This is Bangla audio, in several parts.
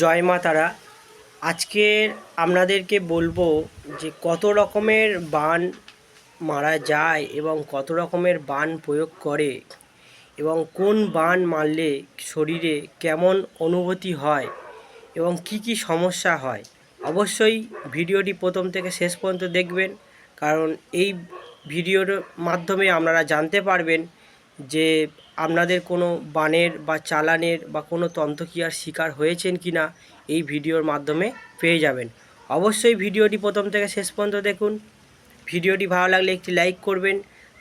জয় মা তারা। আজকের আপনাদেরকে বলব যে কত রকমের বান মারা যায় এবং কত রকমের বান প্রয়োগ করে এবং কোন বান মারলে শরীরে কেমন অনুভূতি হয় এবং কি কি সমস্যা হয়। অবশ্যই ভিডিওটি প্রথম থেকে শেষ পর্যন্ত দেখবেন, কারণ এই ভিডিওর মাধ্যমে আপনারা জানতে পারবেন যে আপনাদের কোনো বানের বা চালানের বা কোনো তন্ত্রক্রিয়ার শিকার হয়েছেন কি না, এই ভিডিওর মাধ্যমে পেয়ে যাবেন। অবশ্যই ভিডিওটি প্রথম থেকে শেষ পর্যন্ত দেখুন। ভিডিওটি ভালো লাগলে একটি লাইক করবেন।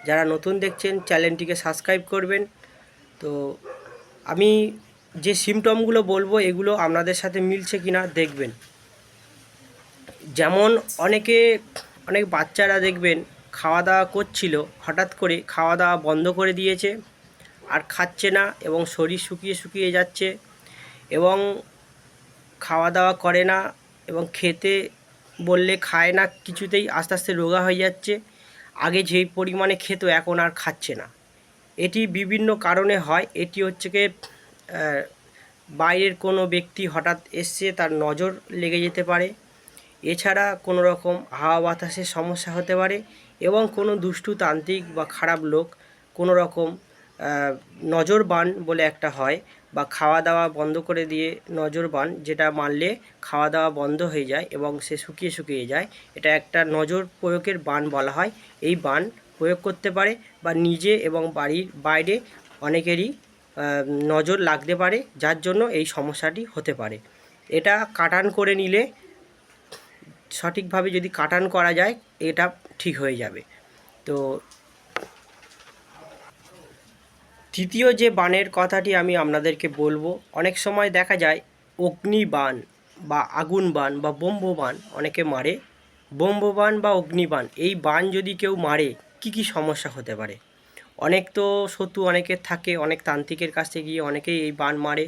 যারা নতুন দেখছেন, চ্যানেলটিকে সাবস্ক্রাইব করবেন। তো আমি যে সিমটমগুলো বলব, এগুলো আপনাদের সাথে মিলছে কি না দেখবেন। যেমন অনেকে, অনেক বাচ্চারা দেখবেন, খাওয়া দাওয়া করছিল, হঠাৎ করে খাওয়া দাওয়া বন্ধ করে দিয়েছে। আর খাচ্ছে না এবং শরীর শুকিয়ে শুকিয়ে যাচ্ছে এবং খাওয়া দাওয়া করে না এবং খেতে বললে খায় না, কিছুতেই আস্তে আস্তে রোগা হয়ে যাচ্ছে। আগে যেই পরিমাণে খেত এখন আর খাচ্ছে না। এটি বিভিন্ন কারণে হয়। এটি হচ্ছে কি বাইরের কোনো ব্যক্তি হঠাৎ এসছে তার নজর লেগে যেতে পারে। এছাড়া কোনো রকম হাওয়া বাতাসের সমস্যা হতে পারে এবং কোনো দুষ্টু তান্ত্রিক বা খারাপ লোক কোনো রকম নজর বান বলে একটা হয় বা খাওয়া দাওয়া বন্ধ করে দিয়ে নজর বান যেটা মারলে খাওয়া দাওয়া বন্ধ হয়ে যায় এবং সে শুকিয়ে শুকিয়ে যায়। এটা একটা নজর প্রয়োগের বান বলা হয়। এই বান প্রয়োগ করতে পারে বা নিজে এবং বাড়ির বাইরে অনেকেরই নজর লাগতে পারে, যার জন্য এই সমস্যাটি হতে পারে। এটা কাটান করে নিলে সঠিকভাবে যদি কাটান করা যায়, এটা ঠিক হয়ে যাবে। তো তৃতীয় যে বানের কথাটি আমি আপনাদেরকে বলব, অনেক সময় দেখা যায় অগ্নি বান বা আগুন বান বা বোম্ব বান অনেকে মারে। বোম্ব বান বা অগ্নিবান এই বান যদি কেউ মারে, কি কি সমস্যা হতে পারে? অনেক তো শত্রু অনেকের থাকে, অনেক তান্ত্রিকের কাছে গিয়ে অনেকেই এই বান মারে।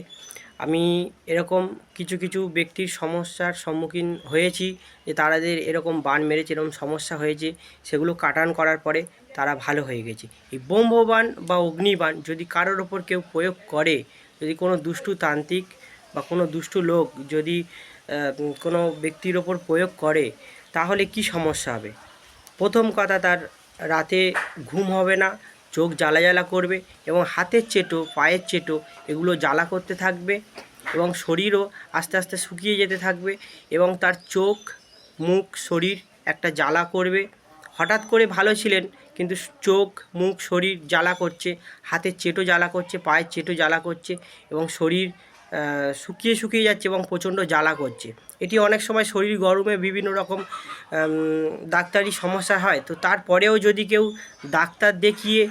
আমি এরকম কিছু কিছু ব্যক্তির সমস্যার সম্মুখীন হয়েছি যে তারাদের এরকম বান মেরেছে, এরকম সমস্যা হয়েছে, সেগুলো কাটান করার পরে তারা ভালো হয়ে গেছে। এই ব্রহ্মবান বা অগ্নিবান যদি কারোর ওপর কেউ প্রয়োগ করে, যদি কোনো দুষ্টু তান্ত্রিক বা কোনো দুষ্টু লোক যদি কোনো ব্যক্তির ওপর প্রয়োগ করে, তাহলে কি সমস্যা হবে? প্রথম কথা, তার রাতে ঘুম হবে না, চোখ জ্বালা জ্বালা করবে এবং হাতের চেটো, পায়ের চেটো এগুলো জ্বালা করতে থাকবে এবং শরীরও আস্তে আস্তে শুকিয়ে যেতে থাকবে এবং তার চোখ, মুখ, শরীর একটা জ্বালা করবে। হঠাৎ করে ভালো ছিলেন কিন্তু চোখ, মুখ, শরীর জ্বালা করছে, হাতের চেটো জ্বালা করছে, পায়ের চেটো জ্বালা করছে এবং শরীর শুকিয়ে শুকিয়ে যাচ্ছে এবং প্রচণ্ড জ্বালা করছে। এটি অনেক সময় শরীর গরমে বিভিন্ন রকম ডাক্তারি সমস্যা হয়। তো তারপরেও যদি কেউ ডাক্তার দেখিয়ে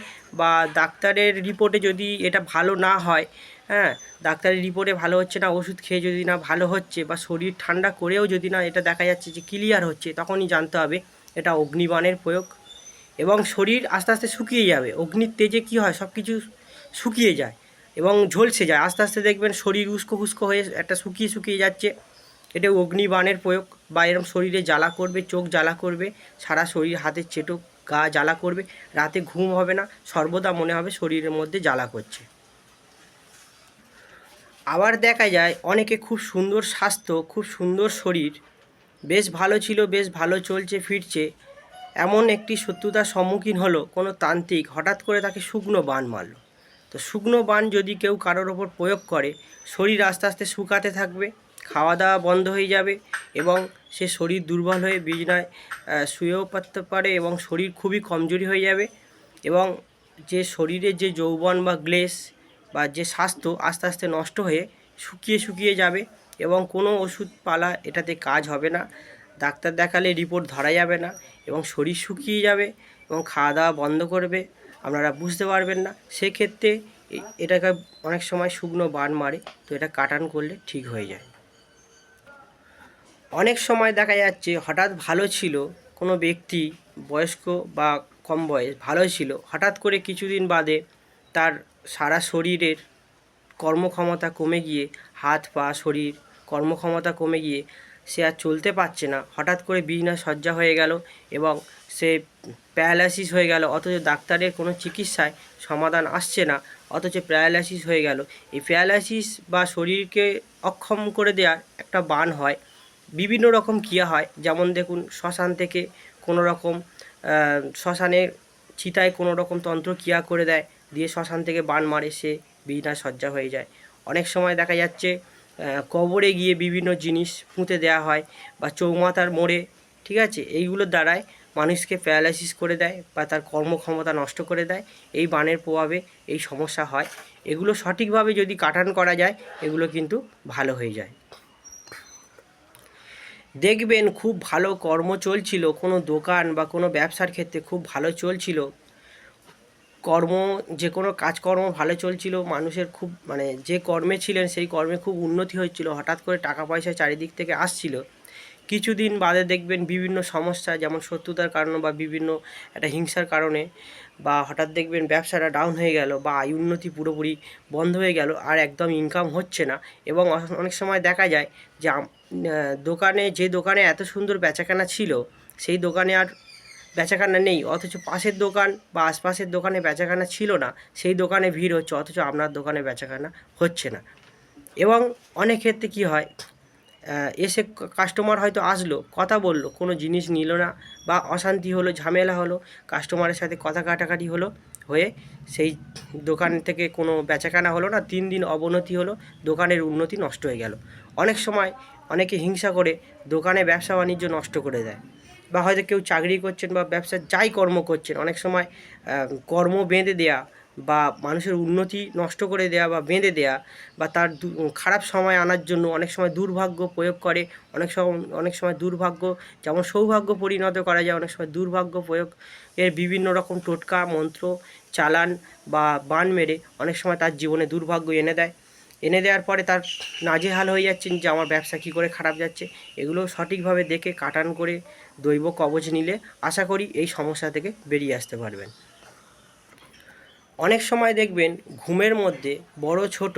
বা ডাক্তারের রিপোর্টে যদি এটা ভালো না হয় হ্যাঁ ডাক্তারের রিপোর্টে ভালো হচ্ছে না, ওষুধ খেয়ে যদি না ভালো হচ্ছে বা শরীর ঠান্ডা করেও যদি না এটা দেখা যাচ্ছে যে ক্লিয়ার হচ্ছে, তখনই জানতে হবে এটা অগ্নিবাণের প্রয়োগ। এবং শরীর আস্তে আস্তে শুকিয়ে যাবে, অগ্নির তেজে কী হয় সব কিছু শুকিয়ে যায় এবং ঝলসে যায়। আস্তে আস্তে দেখবেন শরীর উস্কো খুস্কো হয়ে একটা শুকিয়ে শুকিয়ে যাচ্ছে। এটা অগ্নিবাণের প্রয়োগ বা এরম শরীরে জ্বালা করবে, চোখ জ্বালা করবে, সারা শরীর হাতের চেটো, গা জ্বালা করবে, রাতে ঘুম হবে না, সর্বদা মনে হবে শরীরের মধ্যে জ্বালা করছে। আবার দেখা যায় অনেকে খুব সুন্দর স্বাস্থ্য, খুব সুন্দর শরীর, বেশ ভালো ছিল, বেশ ভালো চলছে, ফিরছে এমন একটি শত্রুতার সম্মুখীন হলো কোনো তান্ত্রিক হঠাৎ করে তাকে শুকনো বান মারল। তো শুকনো বান যদি কেউ কারোর ওপর প্রয়োগ করে শরীর আস্তে আস্তে শুকাতে থাকবে খাওয়া দাওয়া বন্ধ হয়ে যাবে এবং সে শরীর দুর্বল হয়ে বিছনায় আহ, শুয়েও পড়তে পারে এবং শরীর খুবই কমজোরি হয়ে যাবে এবং যে শরীরের যে যৌবন বা গ্লেস বা যে স্বাস্থ্য আস্তে আস্তে নষ্ট হয়ে শুকিয়ে শুকিয়ে যাবে এবং কোনো ওষুধ পালা এটাতে কাজ হবে না। ডাক্তার দেখালে রিপোর্ট ধরা যাবে না এবং শরীর শুকিয়ে যাবে এবং খাওয়া দাওয়া বন্ধ করবে, আপনারা বুঝতে পারবেন না। সেক্ষেত্রে এটাকে অনেক সময় শুকনো বান মারে, তো এটা কাটান করলে ঠিক হয়ে যায়। অনেক সময় দেখা যাচ্ছে হঠাৎ ভালো ছিল, কোনো ব্যক্তি বয়স্ক বা কম বয়স, ভালো ছিল, হঠাৎ করে কিছুদিন বাদে তার সারা শরীরের কর্মক্ষমতা কমে গিয়ে, হাত, পা, শরীর কর্মক্ষমতা কমে গিয়ে সে আর চলতে পারছে না। হঠাৎ করে বিছনা সজ্জা হয়ে গেল এবং সে প্যারালাইসিস হয়ে গেল। অথচ ডাক্তারের কোনো চিকিৎসায় সমাধান আসছে না অথচ প্যারালাইসিস হয়ে গেল। এই প্যারালাইসিস বা শরীরকে অক্ষম করে দেওয়ার একটা বান হয়। বিভিন্ন রকম ক্রিয়া হয়। যেমন দেখুন শ্মশান থেকে কোনো রকম আহ, শ্মশানের চিতায় কোনো রকম তন্ত্র ক্রিয়া করে দেয়। দিয়ে শ্মশান থেকে বান মারে সে বিনা সজ্জা হয়ে যায়। অনেক সময় দেখা যাচ্ছে কবরে গিয়ে বিভিন্ন জিনিস পুঁতে দেওয়া হয় বা চৌমাথার মোড়ে, ঠিক আছে? এইগুলোর দ্বারায় মানুষকে প্যারালাইসিস করে দেয় বা তার কর্মক্ষমতা নষ্ট করে দেয়। এই বানের প্রভাবে এই সমস্যা হয়। এগুলো সঠিকভাবে যদি কাটান করা যায়, এগুলো কিন্তু ভালো হয়ে যায়। দেখবেন খুব ভালো কর্ম চলছিল, কোনো দোকান বা কোনো ব্যবসার ক্ষেত্রে খুব ভালো চলছিল। কর্ম, যে কোনো কাজকর্ম ভালো চলছিল, মানুষের খুব মানে যে কর্মে ছিলেন সেই কর্মে খুব উন্নতি হচ্ছিল, হঠাৎ করে টাকা পয়সা চারিদিক থেকে আসছিল। কিছুদিন বাদে দেখবেন বিভিন্ন সমস্যা, যেমন শত্রুতার কারণে বা বিভিন্ন একটা হিংসার কারণে, বা হঠাৎ দেখবেন ব্যবসাটা ডাউন হয়ে গেল, বা আয় উন্নতি পুরোপুরি বন্ধ হয়ে গেল, আর একদম ইনকাম হচ্ছে না। এবং অনেক সময় দেখা যায় যে দোকানে যে দোকানে এত সুন্দর বেচাকেনা ছিল, সেই দোকানে আর বেচাকেনা নেই, অথচ পাশের দোকান বা আশপাশের দোকানে বেচাকেনা ছিল না, সেই দোকানে ভিড় হচ্ছে, অথচ আপনার দোকানে বেচাকেনা হচ্ছে না। এবং অনেক ক্ষেত্রে কী হয় এসে কাস্টমার হয়তো আসলো, কথা বলল, কোনো জিনিস নিল না বা অশান্তি হলো, ঝামেলা হলো কাস্টমারের সাথে কথা কাটাকাটি হলো, হয়ে সেই দোকান থেকে কোনো বেচাকেনা হলো না, তিন দিন অবনতি হলো, দোকানের উন্নতি নষ্ট হয়ে গেল। অনেক সময় অনেকে হিংসা করে দোকানে ব্যবসা বাণিজ্য নষ্ট করে দেয়। বা হয়তো কেউ চাকরি করছেন বা ব্যবসা যাই কর্ম করছেন, অনেক সময় কর্ম বেঁধে দেয়া বা মানুষের উন্নতি নষ্ট করে দেয়া বা বেঁধে দেয়া বা তার খারাপ সময় আনার জন্য অনেক সময় দুর্ভাগ্য প্রয়োগ করে, অনেক সময় অনেক সময় দুর্ভাগ্য, যেমন সৌভাগ্য পরিণত করা যায়, অনেক সময় দুর্ভাগ্য প্রয়োগ এর বিভিন্ন রকম টোটকা, মন্ত্র, চালান বা বান মেরে অনেক সময় তার জীবনে দুর্ভাগ্য এনে দেয়। এনে দেওয়ার পরে তার নাজেহাল হয়ে যাচ্ছেন যে আমার ব্যবসা কী করে খারাপ যাচ্ছে, এগুলো সঠিকভাবে দেখে, কাটান করে দৈব কবচ নিলে আশা করি এই সমস্যা থেকে বেরিয়ে আসতে পারবেন। অনেক সময় দেখবেন ঘুমের মধ্যে বড় ছোট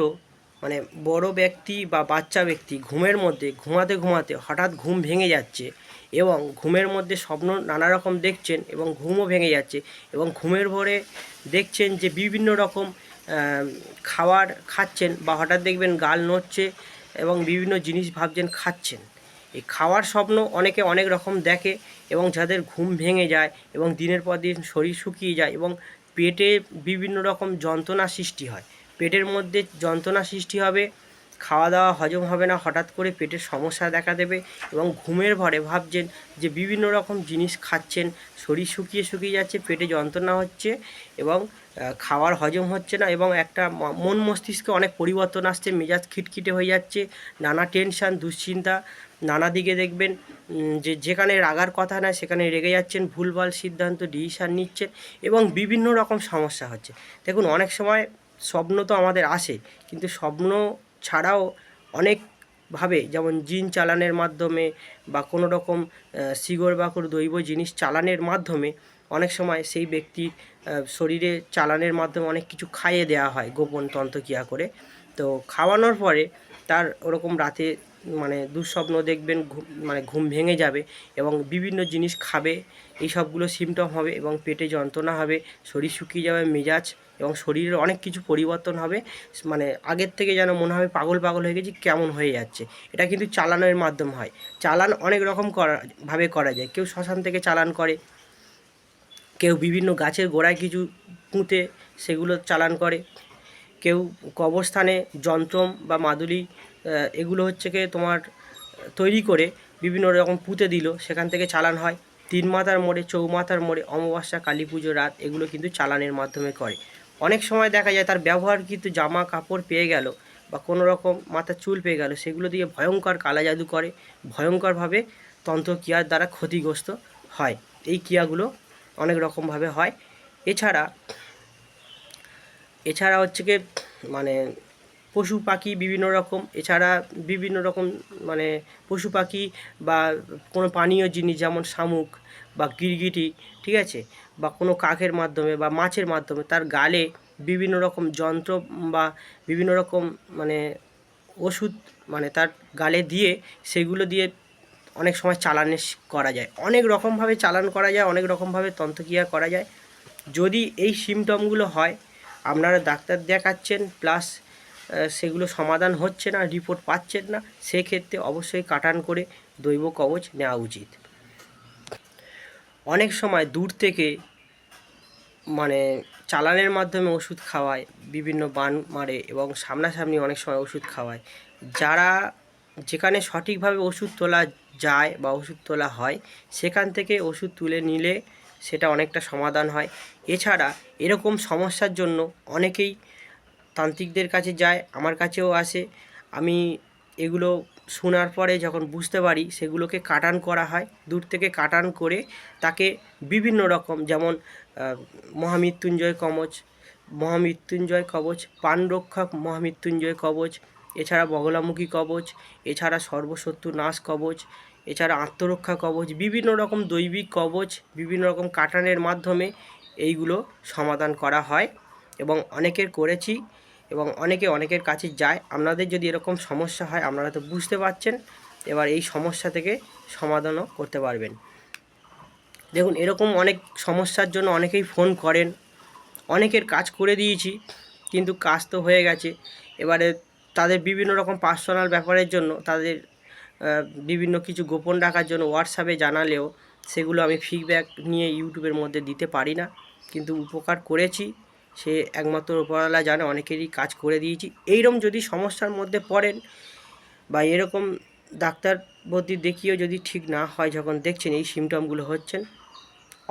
মানে বড় ব্যক্তি বা বাচ্চা ব্যক্তি ঘুমের মধ্যে ঘুমাতে ঘুমাতে হঠাৎ ঘুম ভেঙে যাচ্ছে এবং ঘুমের মধ্যে স্বপ্ন নানা রকম দেখছেন এবং ঘুমও ভেঙে যাচ্ছে এবং ঘুমের ভরে দেখছেন যে বিভিন্ন রকম খাবার খাচ্ছেন বা হঠাৎ দেখবেন গাল নড়ছে এবং বিভিন্ন জিনিস ভাবছেন খাচ্ছেন। এই খাওয়ার স্বপ্ন অনেকে অনেক রকম দেখে এবং যাদের ঘুম ভেঙে যায় এবং দিনের পর দিন শরীর শুকিয়ে যায় এবং পেটে বিভিন্ন রকম যন্ত্রণা সৃষ্টি হয়। পেটের মধ্যে যন্ত্রণা সৃষ্টি হবে খাওয়া দাওয়া হজম হবে না, হঠাৎ করে পেটের সমস্যা দেখা দেবে এবং ঘুমের ভরে ভাবছেন যে বিভিন্ন রকম জিনিস খাচ্ছেন, শরীর শুকিয়ে শুকিয়ে যাচ্ছে, পেটে যন্ত্রণা হচ্ছে এবং খাওয়ার হজম হচ্ছে না এবং একটা মন মস্তিষ্কে অনেক পরিবর্তন আসছে, মেজাজ খিটখিটে হয়ে যাচ্ছে, নানা টেনশান, দুশ্চিন্তা, নানা দিকে দেখবেন যে যেখানে রাগার কথা না সেখানে রেগে যাচ্ছেন, ভুলভাল সিদ্ধান্ত, ডিসিশান নিচ্ছেন এবং বিভিন্ন রকম সমস্যা হচ্ছে। দেখুন, অনেক সময় স্বপ্ন তো আমাদের আসে, কিন্তু স্বপ্ন ছাড়াও অনেকভাবে যেমন জিন চালানের মাধ্যমে বা কোনো রকম আহ, বা কোনো দৈব জিনিস চালানের মাধ্যমে অনেক সময় সেই ব্যক্তি শরীরে চালানের মাধ্যমে অনেক কিছু খাইয়ে দেওয়া হয় গোপন তন্ত্রক্রিয়া করে। তো খাওয়ানোর পরে তার ওরকম রাতে মানে দুঃস্বপ্ন দেখবেন মানে ঘুম ভেঙে যাবে এবং বিভিন্ন জিনিস খাবে, এই সবগুলো সিমটম হবে এবং পেটে যন্ত্রণা হবে, শরীর শুকিয়ে যাবে, মেজাজ এবং শরীরের অনেক কিছু পরিবর্তন হবে মানে আগের থেকে যেন মনে হবে পাগল পাগল হয়ে গেছি, কেমন হয়ে যাচ্ছে। এটা কিন্তু চালানের মাধ্যম হয়। চালান অনেক রকম করা, ভাবে করা যায়। কেউ শ্মশান থেকে চালান করে, কেউ বিভিন্ন গাছের গোড়ায় কিছু পুঁতে সেগুলো চালান করে, কেউ কবরস্থানে যন্ত্রম বা মাদুলি এগুলো হচ্ছে কি তোমার তৈরি করে বিভিন্ন রকম পুঁতে দিল। সেখান থেকে চালান হয়। তিন মাথার মোড়ে, চৌমাথার মোড়ে, অমাবস্যা, কালী পুজো, রাত এগুলো কিন্তু চালানের মাধ্যমে করে। অনেক সময় দেখা যায় তার ব্যবহার কিন্তু জামা কাপড় পেয়ে গেল বা কোনো রকম মাথার চুল পেয়ে গেল, সেগুলো দিয়ে ভয়ঙ্কর কালা জাদু করে, ভয়ঙ্করভাবে তন্ত্র তন্ত্রক্রিয়ার দ্বারা ক্ষতিগ্রস্ত হয়। এই ক্রিয়াগুলো অনেক রকমভাবে হয়। এছাড়া এছাড়া হচ্ছে কি মানে পশু পাখি বিভিন্ন রকম, এছাড়া বিভিন্ন রকম মানে পশু পাখি বা কোনো পানীয় জিনিস যেমন শামুক বা গিরগিটি, ঠিক আছে? বা কোনো কাকের মাধ্যমে বা মাছের মাধ্যমে তার গালে বিভিন্ন রকম যন্ত্র বা বিভিন্ন রকম মানে ওষুধ মানে তার গালে দিয়ে সেগুলো দিয়ে অনেক সময় চালান করা যায়। অনেক রকমভাবে চালান করা যায়, অনেক রকমভাবে তন্ত্রক্রিয়া করা যায়। যদি এই সিমটমগুলো হয়, আপনারা ডাক্তার দেখাচ্ছেন প্লাস সেগুলো সমাধান হচ্ছে না রিপোর্ট পাচ্ছেন না, সেক্ষেত্রে অবশ্যই কাটান করে দৈব কবচ নেওয়া উচিত। অনেক সময় দূর থেকে মানে চালানের মাধ্যমে ওষুধ খাওয়ায়, বিভিন্ন বান মারে এবং সামনাসামনি অনেক সময় ওষুধ খাওয়ায়। যারা যেখানে সঠিকভাবে ওষুধ তোলা যায় বা ওষুধ তোলা হয়, সেখান থেকে ওষুধ তুলে নিলে সেটা অনেকটা সমাধান হয়। এছাড়া এরকম সমস্যার জন্য অনেকেই তান্ত্রিকদের কাছে যায়, আমার কাছেও আসে। আমি এগুলো শোনার পরে যখন বুঝতে পারি, সেগুলোকে কাটান করা হয়, দূর থেকে কাটান করে তাকে বিভিন্ন রকম, যেমন মহামৃত্যুঞ্জয় কবচ মহামৃত্যুঞ্জয় কবচ, পানরক্ষক মহামৃত্যুঞ্জয় কবচ, এছাড়া বগলামুখী কবচ, এছাড়া সর্বশত্রু নাশ কবচ, এছাড়া আত্মরক্ষা কবচ, বিভিন্ন রকম দৈবিক কবচ, বিভিন্ন রকম কাটানের মাধ্যমে এইগুলো সমাধান করা হয়। এবং অনেকের করেছি এবং অনেকে অনেকের কাছে যায়। আপনাদের যদি এরকম সমস্যা হয়, আপনারা তো বুঝতে পারছেন। এবার এই সমস্যা থেকে সমাধানও করতে পারবেন। দেখুন, এরকম অনেক সমস্যার জন্য অনেকেই ফোন করেন। অনেকের কাজ করে দিয়েছি, কিন্তু কাজ তো হয়ে গেছে। এবারে তাদের বিভিন্ন রকম পার্সোনাল ব্যাপারের জন্য, তাদের বিভিন্ন কিছু গোপন রাখার জন্য হোয়াটসঅ্যাপে জানালেও, সেগুলো আমি ফিডব্যাক নিয়ে ইউটিউবের মধ্যে দিতে পারি না। কিন্তু উপকার করেছি। সে একমাত্র উপরওয়ালা জানে, অনেকেরই কাজ করে দিয়েছি। এইরকম যদি সমস্যার মধ্যে পড়েন বা এরকম ডাক্তার বদ্যি দেখিয়েও যদি ঠিক না হয় যখন দেখছেন এই সিমটমগুলো হচ্ছেন,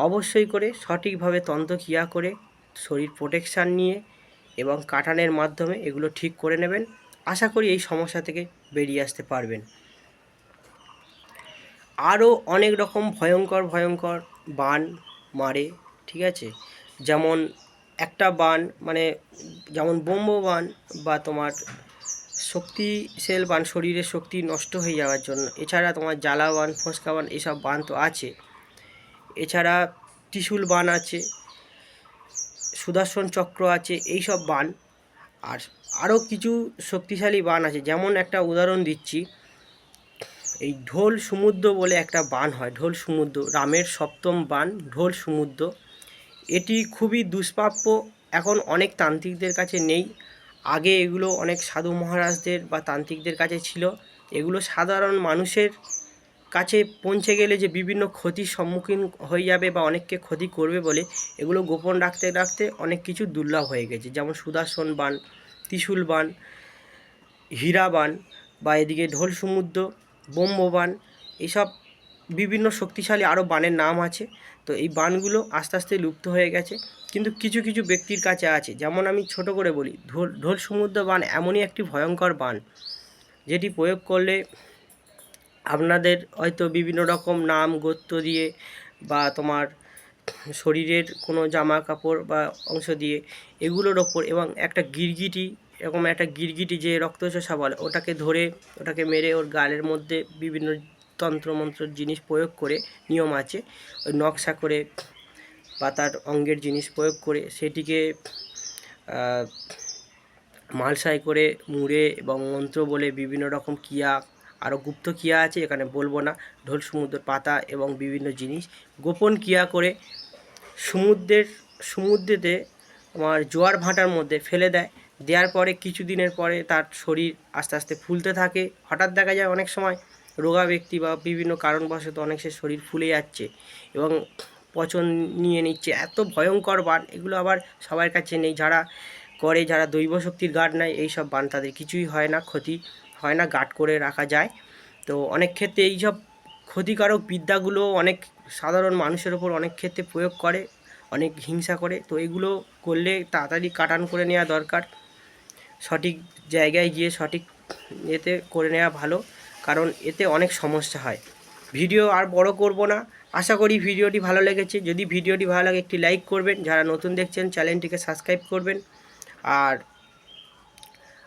অবশ্যই করে সঠিকভাবে তন্ত্রক্রিয়া করে শরীর প্রোটেকশান নিয়ে এবং কাটানের মাধ্যমে এগুলো ঠিক করে নেবেন। আশা করি এই সমস্যা থেকে বেরিয়ে আসতে পারবেন। আরও অনেক রকম ভয়ঙ্কর ভয়ঙ্কর বান মারে, ঠিক আছে? যেমন একটা বান মানে যেমন বোম্ব বান বা তোমার শক্তিশীল বান, শরীরের শক্তি নষ্ট হয়ে যাওয়ার জন্য। এছাড়া তোমার জ্বালা বান, ফোসকা বান, এসব বান তো আছে। এছাড়া ত্রিশূল বান আছে, সুদর্শন চক্র আছে এই সব বান। আর আরও কিছু শক্তিশালী বান আছে। যেমন একটা উদাহরণ দিচ্ছি, এই ঢোল সমুদ্র বলে একটা বান হয়। ঢোল সমুদ্র, রামের সপ্তম বান, ঢোল সমুদ্র। এটি খুবই দুষ্প্রাপ্য। এখন অনেক তান্ত্রিকদের কাছে নেই। আগে এগুলো অনেক সাধু মহারাজদের বা তান্ত্রিকদের কাছে ছিল। এগুলো সাধারণ মানুষের কাছে পৌঁছে গেলে যে বিভিন্ন ক্ষতির সম্মুখীন হয়ে যাবে বা অনেককে ক্ষতি করবে বলে, এগুলো গোপন রাখতে রাখতে অনেক কিছু দুর্লভ হয়ে গেছে। যেমন সুদর্শন বান ত্রিশূল বান হীরা বান বা এদিকে ঢোল সমুদ্র বোম্ব বান এইসব বিভিন্ন শক্তিশালী আরও বানের নাম আছে। তো এই বানগুলো আস্তে আস্তে লুপ্ত হয়ে গেছে। কিন্তু কিছু কিছু ব্যক্তির কাছে আছে। যেমন আমি ছোট করে বলি, ঢোল ঢোল সমুদ্র বান এমনই একটি ভয়ঙ্কর বান, যেটি প্রয়োগ করলে আপনাদের হয়তো বিভিন্ন রকম নাম, গোত্র দিয়ে বা তোমার শরীরের কোনো জামা কাপড় বা অংশ দিয়ে এগুলোর ওপর এবং একটা গিরগিটি, এরকম একটা গিরগিটি যে রক্তচোষা বলে, ওটাকে ধরে, ওটাকে মেরে ওর গালের মধ্যে বিভিন্ন তন্ত্রমন্ত্র জিনিস প্রয়োগ করে নিয়ম আছে ওই নকশা করে বা তার অঙ্গের জিনিস প্রয়োগ করে সেটিকে আহ, মালসাই করে মুড়ে এবং মন্ত্র বলে বিভিন্ন রকম কিয়া আরও গুপ্ত কিয়া আছে এখানে বলব না ঢোল সমুদ্রের পাতা এবং বিভিন্ন জিনিস। গোপন কিয়া করে সমুদ্রের সমুদ্রেতে আমার জোয়ার ভাঁটার মধ্যে ফেলে দেয় দেওয়ার পরে কিছু দিনের পরে তার শরীর আস্তে আস্তে ফুলতে থাকে। হঠাৎ দেখা যায় অনেক সময় রোগা ব্যক্তি বা বিভিন্ন কারণবশত অনেক সে শরীর ফুলে যাচ্ছে এবং পচন নিয়ে নিচ্ছে। এত ভয়ঙ্কর বান, এগুলো আবার সবার কাছে নেই। যারা করে, যারা দৈব শক্তির গার্ড নেয় এই সব বান তাদের কিছুই হয় না, ক্ষতি হয় না গার্ড করে রাখা যায়। তো অনেক ক্ষেত্রে এই সব ক্ষতিকারক বিদ্যাগুলো অনেক সাধারণ মানুষের ওপর অনেক ক্ষেত্রে প্রয়োগ করে, অনেক হিংসা করে। তো এগুলো করলে তাড়াতাড়ি কাটান করে নেওয়া দরকার। সঠিক জায়গায় গিয়ে সঠিক এতে করে নেওয়া ভালো। কারণ এতে অনেক সমস্যা হয়। ভিডিও আর বড় করব না। আশা করি ভিডিওটি ভালো লেগেছে। যদি ভিডিওটি ভালো লাগে, একটি লাইক করবেন। যারা নতুন দেখছেন, চ্যানেলটিকে সাবস্ক্রাইব করবেন। আর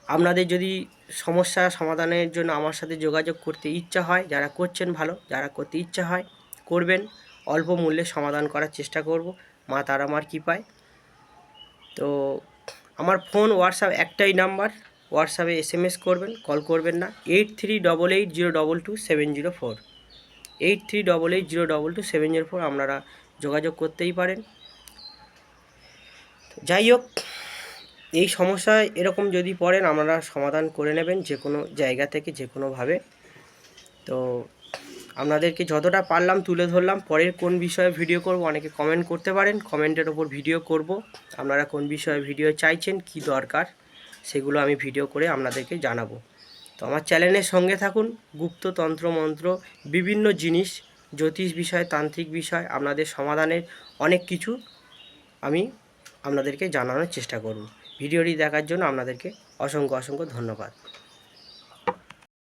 আপনাদের যদি সমস্যা সমাধানের জন্য আমার সাথে যোগাযোগ করতে ইচ্ছা হয়, যারা করছেন ভালো, যারা করতে ইচ্ছা হয়, করবেন। অল্প মূল্যে সমাধান করার চেষ্টা করব। মা তারা আমার কৃপায়। তো, আমার ফোন, হোয়াটসঅ্যাপ একটাই নাম্বার। হোয়াটসঅ্যাপে এস এম এস করবেন, কল করবেন না। Eight three double eight zero double two seven zero four eight three double eight zero double two seven zero four আপনারা যোগাযোগ করতেই পারেন। যাই হোক, এই সমস্যায় এরকম যদি পড়েন, আপনারা সমাধান করে নেবেন যে কোনো জায়গা থেকে যে কোনোভাবে তো আপনাদেরকে যতটা পারলাম তুলে ধরলাম, পরের কোন বিষয়ে ভিডিও করব অনেকে কমেন্ট করতে পারেন কমেন্টের ওপর ভিডিও করব। আপনারা কোন বিষয়ে ভিডিও চাইছেন, কি দরকার? সেগুলো আমি ভিডিও করে আপনাদেরকে জানাব। তো আমার চ্যানেলের সঙ্গে থাকুন, গুপ্ত তন্ত্র মন্ত্র, বিভিন্ন জিনিস, জ্যোতিষ বিষয়, তান্ত্রিক বিষয়, আপনাদের সমাধানের অনেক কিছু আমি আপনাদেরকে জানানোর চেষ্টা করব। ভিডিওটি দেখার জন্য আপনাদেরকে অসংখ্য অসংখ্য ধন্যবাদ।